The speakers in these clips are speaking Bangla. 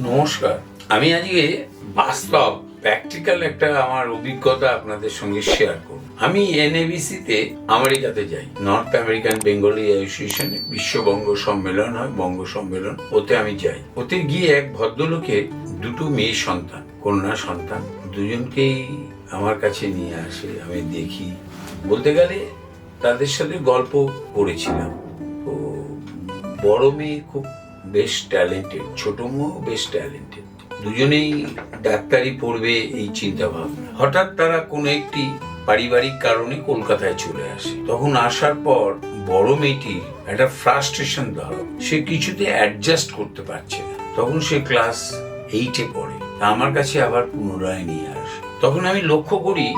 নমস্কার। আমি আজকে বাস্তব প্র্যাকটিক্যাল একটা আমার অভিজ্ঞতা আপনাদের সঙ্গে শেয়ার করব। আমি এনএবিসিতে আমেরিকাতে যাই। নর্থ আমেরিকান বেঙ্গলি অ্যাসোসিয়েশনে বিশ্ববঙ্গ সম্মেলন হয়, বঙ্গ সম্মেলন। ওতে আমি যাই। ওতে গিয়ে এক ভদ্রলোকের দুটো মেয়ে সন্তান, কন্যা সন্তান, দুজনকেই আমার কাছে নিয়ে আসে, আমি দেখি। বলতে গেলে তাদের সাথে গল্প করেছিলাম। তো বড় মেয়ে খুব বেশ ট্যালেন্টেড ছোট মেয়েও বেশ ট্যালেন্টেড দুজনেই ডাক্তারি পড়বে এই চিন্তা ভাবনা হঠাৎ তারা কোনো একটি পারিবারিক কারণে কলকাতায় চলে আসে। তখন আসার পর বড় মেয়েটির একটা ফ্রাস্ট্রেশন ধরো। সে কিছুতে অ্যাডজাস্ট করতে পারছে না। তখন সে ক্লাস এইটে পড়ে। আমার কাছে আবার পুনরায় নিয়ে আসে। তখন আমি লক্ষ্য করি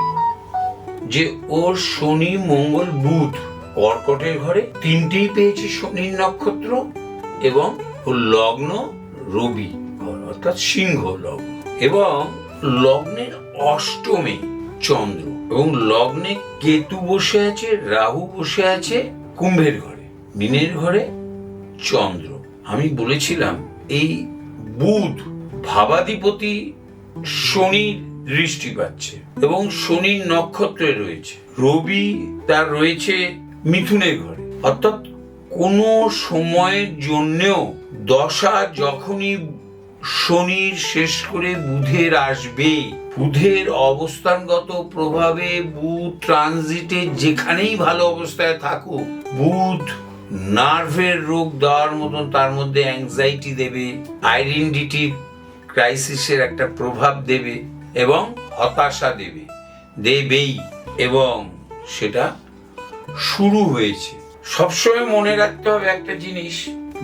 যে ওর শনি, মঙ্গল, বুধ কর্কটের ঘরে তিনটেই পেয়েছে শনির নক্ষত্র এবং লগ্ন রবি, অর্থাৎ সিংহ লগ্ন। এবং লগ্নের অষ্টমে চন্দ্র এবং লগ্নে কেতু বসে আছে, রাহু বসে আছে কুম্ভের ঘরে, মিনের ঘরে চন্দ্র। আমি বলেছিলাম, এই বুধ ভাবাধিপতি শনির দৃষ্টি পাচ্ছে এবং শনির নক্ষত্রে রয়েছে। রবি তার রয়েছে মিথুনের ঘরে, অর্থাৎ কোনো সময়ের জন্যেও দশা যখনই শনির শেষ করে বুধের আসবে, বুধের অবস্থানগত প্রভাবে বুধ ট্রানজিটে যেখানেই ভালো অবস্থায় থাকুক, বুধ নার্ভের রোগ দেওয়ার মতন তার মধ্যে অ্যাংজাইটি দেবে আইডেন্টিটি ক্রাইসিসের একটা প্রভাব দেবে এবং হতাশা দেবে, দেবেই এবং সেটা শুরু হয়েছে। সবসময় মনে রাখতে হবে একটা জিনিস,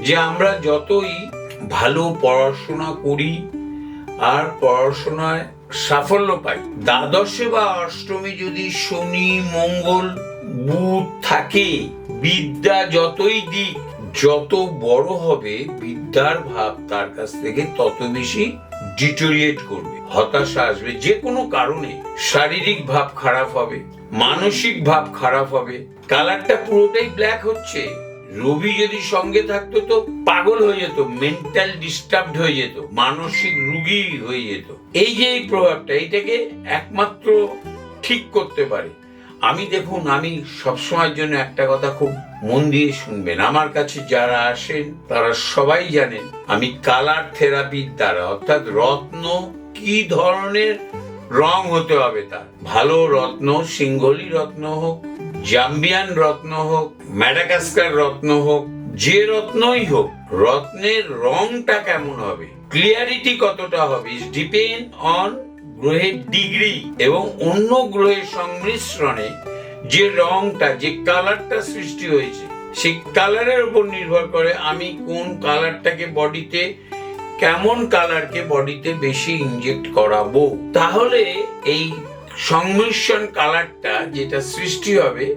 যে আমরা যতই ভালো পড়াশোনা করি আর পড়াশোনায় সাফল্য পাই। দ্বাদশে বা অষ্টমে যদি শনি, মঙ্গল, বুধ থাকে, বিদ্যা যতই দিক, যত বড় হবে, বিদ্যার ভাব তার কাছ থেকে তত বেশি ডিটোরিয়েট করবে, হতাশা আসবে, যে কোনো কারণে। শারীরিক ভাব খারাপ হবে, মানসিক ভাব খারাপ হবে কালারটা পুরোটাই ব্ল্যাক হচ্ছে। রবি যদি সঙ্গে থাকতো তো পাগল হয়ে যেত মেন্টাল ডিস্টার্বড হয়ে যেত, মানসিক রুগী হয়ে যেত। এই যে এই প্রভাবটা, এইটাকে একমাত্র ঠিক করতে পারে। আমি দেখুন, আমি সবসময়ের জন্য একটা কথা খুব মন দিয়ে শুনবেন। আমার কাছে যারা আসেন, তারা সবাই জানেন, আমি কালার থেরাপির দ্বারা, অর্থাৎ রত্ন কি ধরনের রং হতে হবে তার? ভালো রত্ন, সিঙ্গলি রত্ন হোক জাম্বিয়ান রত্ন হোক, ম্যাডাগাস্কার রত্ন হোক, যে রত্নই হোক, রত্নের রংটা কেমন হবে? ক্লিয়ারিটি কতটা হবে ডিপেন্ড অন গ্রহের ডিগ্রি এবং অন্য গ্রহের সংমিশ্রণে যে রংটা, যে কালারটা সৃষ্টি হয়েছে, সেই কালারের উপর নির্ভর করে আমি কোন কালারটাকে বডিতে, কেমন কালারকে বডিতে বেশি ইনজেক্ট করাবো। তাহলে এই সংমিশ্রণ কালারটা যেটা সৃষ্টি হবে,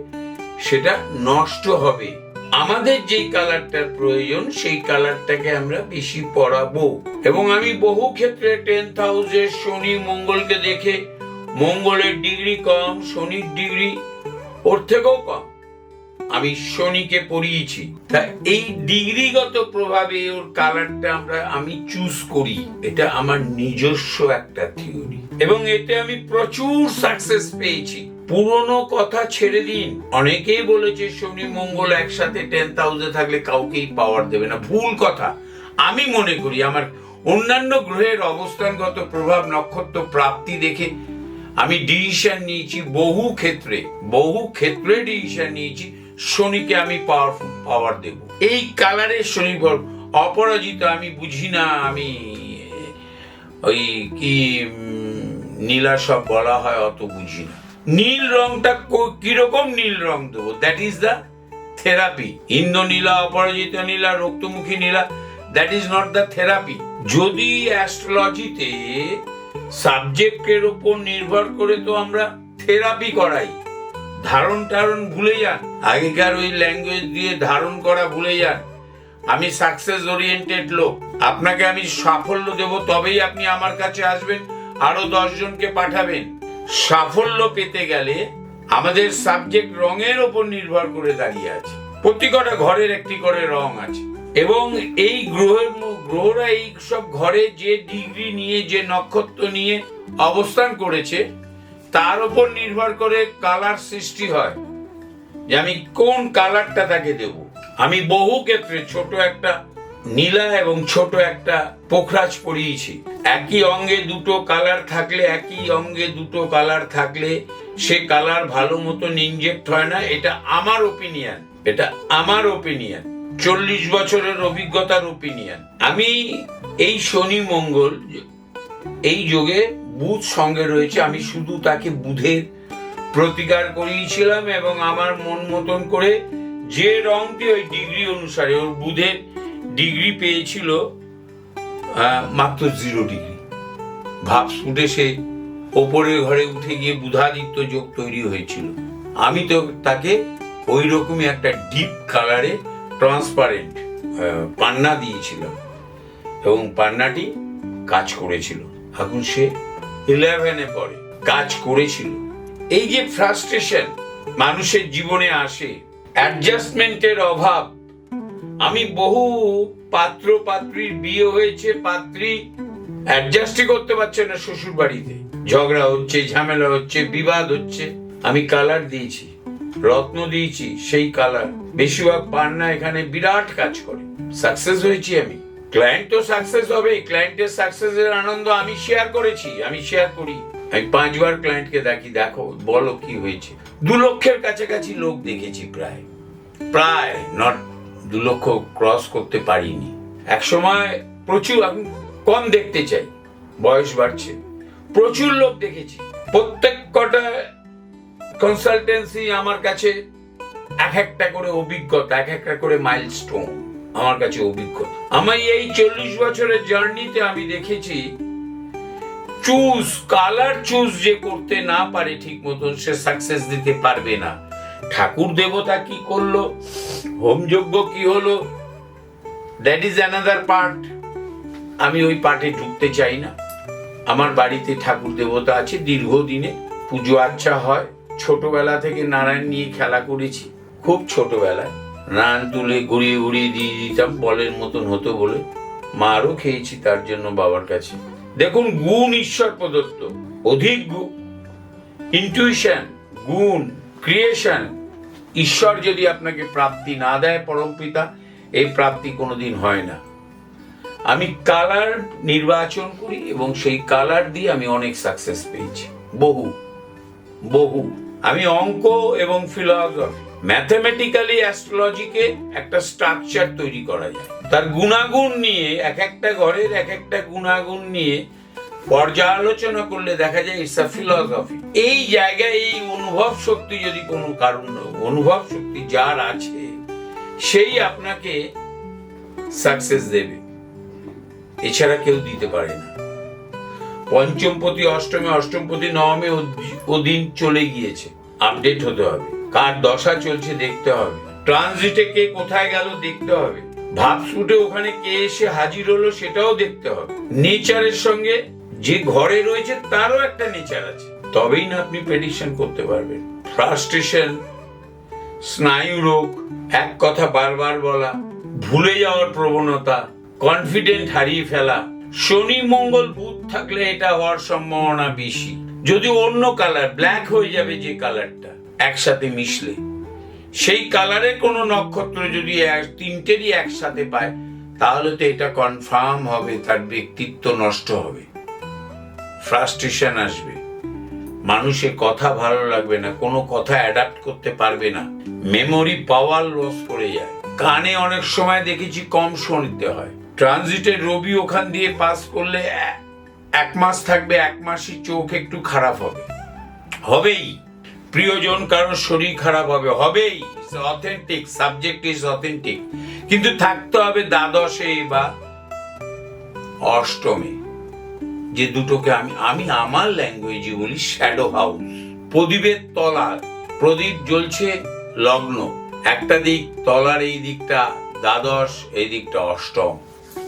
সেটা নষ্ট হবে। আমাদের যেই কালারটার প্রয়োজন, সেই কালারটাকে আমরা বেশি পড়াবো এবং আমি বহু ক্ষেত্রে টেন্থ হাউসের শনি মঙ্গলকে দেখে মঙ্গলের ডিগ্রি কম, শনির ডিগ্রি ওর থেকেও কম। আমি শনিকে পড়িয়েছি। তা এই ডিগ্রিগত প্রভাবে ওর কালারটা আমরা, আমি চুজ করি। এটা আমার নিজস্ব একটা থিওরি এবং এতে আমি প্রচুর সাকসেস পেয়েছি। পুরনো কথা ছেড়ে দিন। অনেকেই বলেছে, শনি, মঙ্গল একসাথে টেন হাউসে থাকলে কাউকেই পাওয়ার দেবে না। ভুল কথা। আমি মনে করি, আমার অন্যান্য গ্রহের অবস্থানগত প্রভাব, নক্ষত্র প্রাপ্তি দেখে আমি ডিসিশন নিয়েছি বহু ক্ষেত্রে। বহু ক্ষেত্রে ডিসিশন নিয়েছি। শনিকে আমি পাওয়ারফুল পাওয়ার দেব। এই কালারের শনি অপরাজিত আমি বুঝি না, আমি, ওই কি নীলা সব বলা হয় অত বুঝি না। নীল রংটা কীরকম নীল রং দেবো? দ্যাট ইজ দ্য থেরাপি ইন্দ্র নীলা অপরাজিত নীলা, রক্তমুখী নীলা that is not the therapy যদি অ্যাস্ট্রোলজিতে সাবজেক্টের উপর নির্ভর করে তো আমরা থেরাপি করাই। ধারণ টারণ ভুলে যান। আগেকার ওই ল্যাঙ্গুয়েজ দিয়ে ধারণ করা ভুলে যান। আমি সাকসেস ওরিয়েন্টেড লোক। আপনাকে আমি সাফল্য দেব তবেই আপনি আমার কাছে আসবেন, আরও দশজনকে পাঠাবেন। সাফল্য পেতে গেলে আমাদের সাবজেক্ট রঙের ওপর নির্ভর করে দাঁড়িয়ে আছে। প্রতি কটা ঘরের একটি করে রং আছে। এবং এই গ্রহের গ্রহরা এই সব ঘরে যে ডিগ্রি নিয়ে, যে নক্ষত্র নিয়ে অবস্থান করেছে তার উপর নির্ভর করে কালার সৃষ্টি হয়। যে আমি কোন কালারটা তাকে দেব? আমি বহু ক্ষেত্রে ছোট একটা নীলা এবং ছোট একটা পোখরাজ পরিয়েছি। একই অঙ্গে দুটো কালার থাকলে, একই অঙ্গে দুটো কালার থাকলে সে কালার ভালো মতন ইনজেক্ট হয় না। এটা আমার ওপিনিয়ন এটা আমার ওপিনিয়ন চল্লিশ বছরের অভিজ্ঞতার ওপিনিয়ন আমি এই শনি মঙ্গল, এই যোগে বুধ সঙ্গে রয়েছে, আমি শুধু তাকে বুধের প্রতিকার করিয়েছিলাম এবং আমার মন মতন করে যে রংটি ওই ডিগ্রি অনুসারে ওর বুধের ডিগ্রি পেয়েছিল মাত্র জিরো ডিগ্রি। ভাব ভাবস্ফুটে সে ওপরের ঘরে উঠে গিয়ে বুধাদিত্য যোগ তৈরি হয়েছিল। আমি তো তাকে ওই রকমই একটা ডিপ কালারে ট্রান্সপারেন্ট পান্না দিয়েছিলাম এবং পান্নাটি কাজ করেছিল। এখন সে ইলেভেনে পড়ে, কাজ করেছিল। এই যে ফ্রাস্ট্রেশন মানুষের জীবনে আসে অ্যাডজাস্টমেন্টের অভাব। আমি বহু পাত্র, পাত্রীর বিয়ে হয়েছে, পাত্রী অ্যাডজাস্টই করতে পারছে না শ্বশুর বাড়িতে ঝগড়া হচ্ছে, ঝামেলা হচ্ছে, বিবাদ হচ্ছে। আমি কালার দিয়েছি, রত্ন দিয়েছি, সেই কালার বেশিরভাগ পান্না এখানে বিরাট কাজ করে। সাকসেস হয়েছি আমি। ক্লায়েন্ট তো সাকসেস হবে ক্লায়েন্টের সাকসেসের আনন্দ আমি শেয়ার করেছি, আমি শেয়ার করি। আমি পাঁচবার ক্লায়েন্টকে দেখি, দেখো, বলো কি হয়েছে। দু লক্ষের কাছাকাছি লোক দেখেছি প্রায়। প্রায় নট দু লক্ষ ক্রস করতে পারিনি। এক সময় প্রচুর, আমি কম দেখতে চাই, বয়স বাড়ছে। প্রচুর লোক দেখেছি। প্রত্যেক কটা কনসালটেন্সি আমার কাছে এক একটা করে অভিজ্ঞতা, এক একটা করে মাইলস্টোন আমার কাছে অভিজ্ঞতা আমার এই চল্লিশ বছরের জার্নিতে আমি দেখেছি চুজ কালার চুজ যে করতে না পারে ঠিক মতন সে সাকসেস দিতে পারবে না। ঠাকুর দেবতা কি করল? হোমযজ্ঞ কি হলো? দ্যাট ইজ অ্যানাদার পার্ট আমি ওই পার্টে ঢুকতে চাই না। আমার বাড়িতে ঠাকুর দেবতা আছে, দীর্ঘদিনে পুজো আচ্ছা হয়। ছোটবেলা থেকে নারায়ণ নিয়ে খেলা করেছি, খুব ছোটবেলায়। নারায়ণ তুলে ঘুরিয়ে ঘুরিয়ে দিয়ে দিতাম, বলের মতন হতো বলে। মারও খেয়েছি তার জন্য বাবার কাছে। দেখুন, গুণ ঈশ্বর প্রদত্ত। অধিক ইনটিউশন গুণ ক্রিয়েশন ঈশ্বর যদি আপনাকে প্রাপ্তি না দেয় পরমপিতা এই প্রাপ্তি কোনোদিন হয় না। আমি কালার নির্বাচন করি এবং সেই কালার দিয়ে আমি অনেক সাকসেস পেয়েছি। বহু বহু। আমি অঙ্ক এবং ফিলসফি ম্যাথমেটিক্যালি অ্যাস্ট্রোলজিকে একটা স্ট্রাকচার তৈরি করা যায়। তার গুণাগুণ নিয়ে, এক একটা ঘরের এক একটা গুণাগুণ নিয়ে পর্যালোচনা করলে দেখা যায় ইটস আ ফিলসফি এই জায়গায় এই অনুভব শক্তি যদি কোনো কারণ অনুভব শক্তি যার আছে, সেই আপনাকে সাকসেস দেবে। এছাড়া কেউ দিতে পারে না। পঞ্চমপতি, অষ্টমে, অষ্টমপতি, নবমে অধি- অধীন চলে গিয়েছে। আপডেট হতে হবে। কার দশা চলছে দেখতে হবে। ট্রানজিটে কে কোথায় গেল দেখতে হবে। ভাবস্ফুটে ওখানে কে এসে হাজির হলো সেটাও দেখতে হবে। নেচারের সঙ্গে যে ঘরে রয়েছে তারও একটা নেচার আছে। তবেই না আপনি প্রেডিকশন করতে পারবেন। ফ্রাস্ট্রেশন স্নায়ু রোগ, এক কথা বারবার বলা, ভুলে যাওয়ার প্রবণতা কনফিডেন্ট হারিয়ে ফেলা, শনি, মঙ্গল, বুধ থাকলে এটা হওয়ার সম্ভাবনা বেশি। যদি অন্য কালার ব্ল্যাক হয়ে যাবে যে কালারটা একসাথে মিশলে। সেই কালারের কোনো নক্ষত্র যদি তিনটেরই একসাথে পায়, তাহলে তো এটা কনফার্ম হবে, তার ব্যক্তিত্ব নষ্ট হবে। ফ্রাস্ট্রেশন আসবে। মানুষের কথা ভালো লাগবে না, কোনো কথা অ্যাডাপ্ট করতে পারবে না। মেমোরি পাওয়ার লস করে যায়। কানে অনেক সময় দেখেছি কম শুনতে হয়। ট্রানজিটের রবি ওখান দিয়ে পাস করলে এক মাস থাকবে, এক মাসই চোখ একটু খারাপ হবে। হবেই। প্রিয়জন কারোর শরীর খারাপ হবে, হবেই। অথেন্টিক সাবজেক্ট ইজ অথেন্টিক কিন্তু থাকতে হবে দ্বাদশে বা অষ্টমে। যে দুটোকে আমি আমি আমার ল্যাঙ্গুয়েজে বলি শ্যাডো হাউস প্রদীপের তলা প্রদীপ জ্বলছে লগ্ন। একটা দিক তলার এই দিকটা দ্বাদশ, এই দিকটা অষ্টম।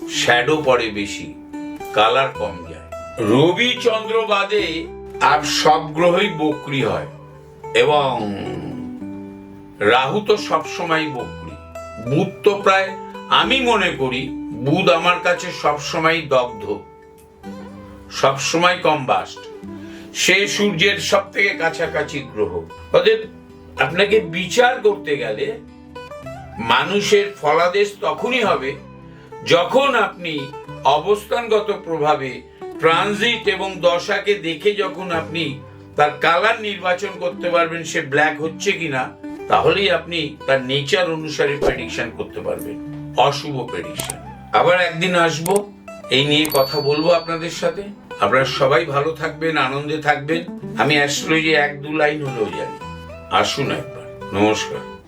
শ্যাডো পড়ে বেশি কালার কম যায়। রবি চন্দ্র বাদে আর সব গ্রহই বকরি হয়। এবং রাহু তো সবসময় বকরি বুধ তো প্রায় আমি মনে করি বুধ আমার কাছে সবসময় দগ্ধ। সবসময় কম্বাস্ট সে সূর্যের সব থেকে কাছাকাছি গ্রহ। অতএব আপনাকে বিচার করতে গেলে মানুষের ফলাদেশ তখনই হবে যখন আপনি অবস্থানগত প্রভাবে ট্রানজিট এবং দশাকে দেখে যখন আপনি তার কালার নির্বাচন করতে পারবেন, সে ব্ল্যাক হচ্ছে কিনা, তাহলেই আপনি তার নেচার অনুসারে প্রেডিকশন করতে পারবেন। অশুভ প্রেডিকশন আবার একদিন আসব, এই নিয়ে কথা বলব আপনাদের সাথে। আপনারা সবাই ভালো থাকবেন, আনন্দে থাকবেন। আমি অ্যাস্ট্রোলজি এক দু লাইন হলেও জানি। আসুন একবার। নমস্কার।